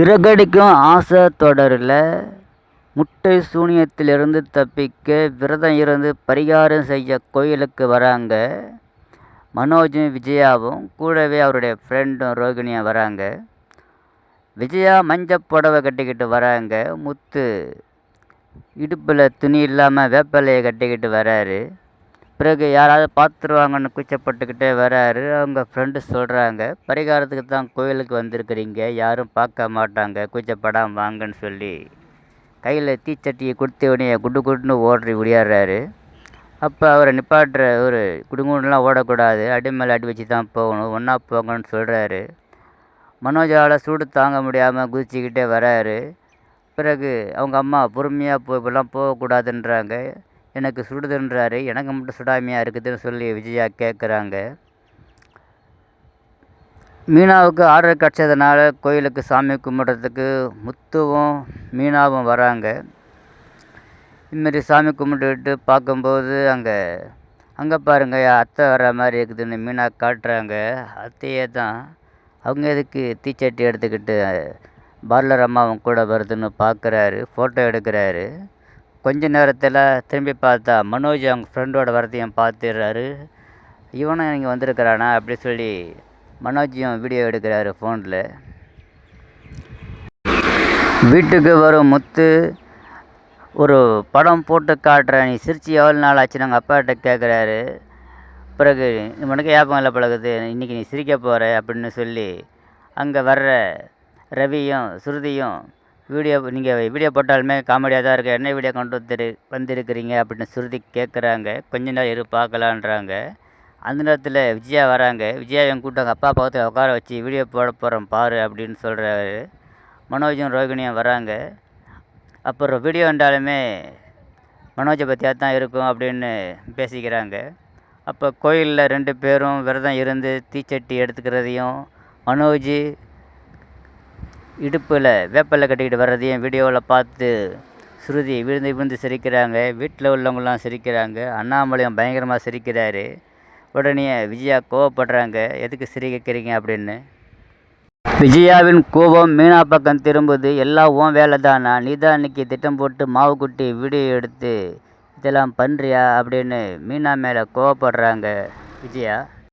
சிறகடிக்கும் ஆசை தொடரில் முட்டை சூனியத்திலிருந்து தப்பிக்க விரதம் இருந்து பரிகாரம் செய்ய கோயிலுக்கு வராங்க. மனோஜும் விஜயாவும் கூடவே அவருடைய ஃப்ரெண்டும் ரோகிணியும் வராங்க. விஜயா மஞ்சள் புடவை கட்டிக்கிட்டு வராங்க. முத்து இடுப்பில் துணி இல்லாமல் வேப்பலையை கட்டிக்கிட்டு வராரு. பிறகு யாராவது பார்த்துருவாங்கன்னு கூச்சப்பட்டுக்கிட்டே வராரு. அவங்க ஃப்ரெண்டு சொல்கிறாங்க பரிகாரத்துக்கு தான் கோயிலுக்கு வந்திருக்கிறீங்க யாரும் பார்க்க மாட்டாங்க கூச்சப்படாமல் வாங்கன்னு சொல்லி. கையில் தீச்சட்டியை கொடுத்த உடனே குண்டு குண்டுன்னு ஓடி விளையாடுறாரு அப்போ அவரை நிப்பாட்டுற ஒரு குடுங்குண்டுலாம் ஓடக்கூடாது அடி மேலே அடி வச்சு தான் போகணும் ஒன்றா போங்கன்னு சொல்கிறாரு மனோஜால் சூடு தாங்க முடியாமல் குதிச்சுக்கிட்டே வராரு. பிறகு அவங்க அம்மா பொறுமையாக போ இப்படிலாம் போகக்கூடாதுன்றாங்க. எனக்கு சுடுதுன்றாரு எனக்கு மட்டும் சுடாமையாக இருக்குதுன்னு சொல்லி விஜயா கேட்குறாங்க மீனாவுக்கு ஆர்டர் கிடச்சதுனால கோயிலுக்கு சாமி கும்பிட்றதுக்கு முத்துவும் மீனாவும் வராங்க. இதுமாரி சாமி கும்பிட்டுட்டு பார்க்கும்போது அங்கே அங்கே பாருங்க அத்தை வர மாதிரி இருக்குதுன்னு மீனா காட்டுறாங்க. அத்தையே தான் அவங்க எதுக்கு தீச்சட்டி எடுத்துக்கிட்டு பார்லர் அம்மாவும் கூட வருதுன்னு பார்க்குறாரு ஃபோட்டோ எடுக்கிறாரு. கொஞ்ச நேரத்தில் திரும்பி பார்த்தா மனோஜ் அவங்க ஃப்ரெண்டோட வரதையும் பார்த்துடுறாரு. இவனும் இங்கே வந்திருக்கிறானா அப்படி சொல்லி மனோஜியும் வீடியோ எடுக்கிறாரு ஃபோனில் வீட்டுக்கு வரும் முத்து ஒரு படம் போட்டு காட்டுற நீ சிரிச்சு எவ்வளோ நாள் ஆச்சு நாங்கள் அப்பாட்ட கேட்குறாரு பிறகு உனக்கு ஞாபகம் இல்லை பழகுது இன்றைக்கி நீ சிரிக்க போகிற அப்படின்னு சொல்லி அங்கே வர்ற ரவியும் சுருதியும் வீடியோ நீங்கள் வீடியோ போட்டாலுமே காமெடியாக தான் இருக்குது என்ன வீடியோ கொண்டு வந்துரு வந்திருக்கிறீங்க அப்படின்னு சுருதி கேட்குறாங்க கொஞ்ச நேரம் இரு பார்க்கலான்றாங்க. அந்த நேரத்தில் விஜயா வராங்க. விஜயா என் கூட்டம் அப்பா பக்கத்தில் உட்கார வச்சு வீடியோ போட போகிறோம் பாரு அப்படின்னு சொல்கிறாரு மனோஜும் ரோகிணியும் வராங்க. அப்புறம் வீடியோ என்றாலுமே மனோஜை பற்றியாக தான் இருக்கும் அப்படின்னு பேசிக்கிறாங்க. அப்போ கோயிலில் ரெண்டு பேரும் விரதம் இருந்து தீச்சட்டி எடுத்துக்கிறதையும் மனோஜ் இடுப்பில் வேப்பிலை கட்டிக்கிட்டு வர்றதையும் வீடியோவில் பார்த்து ஸ்ருதி விழுந்து விழுந்து சிரிக்கிறாங்க. வீட்டில் உள்ளவங்களாம் சிரிக்கிறாங்க. அண்ணாமலையும் பயங்கரமாக சிரிக்கிறாரு. உடனே விஜயா கோவப்படுறாங்க. எதுக்கு சிரிக்கிறீங்க? அப்படின்னு. விஜயாவின் கோபம் மீனா பக்கம் திரும்புது. எல்லாம் உன் வேலை தானா? நீ தான் இன்னைக்கு திட்டம் போட்டு மாவு குட்டி வீடியோ எடுத்து இதெல்லாம் பண்ணுறியா அப்படின்னு மீனா மேலே கோவப்படுறாங்க விஜயா.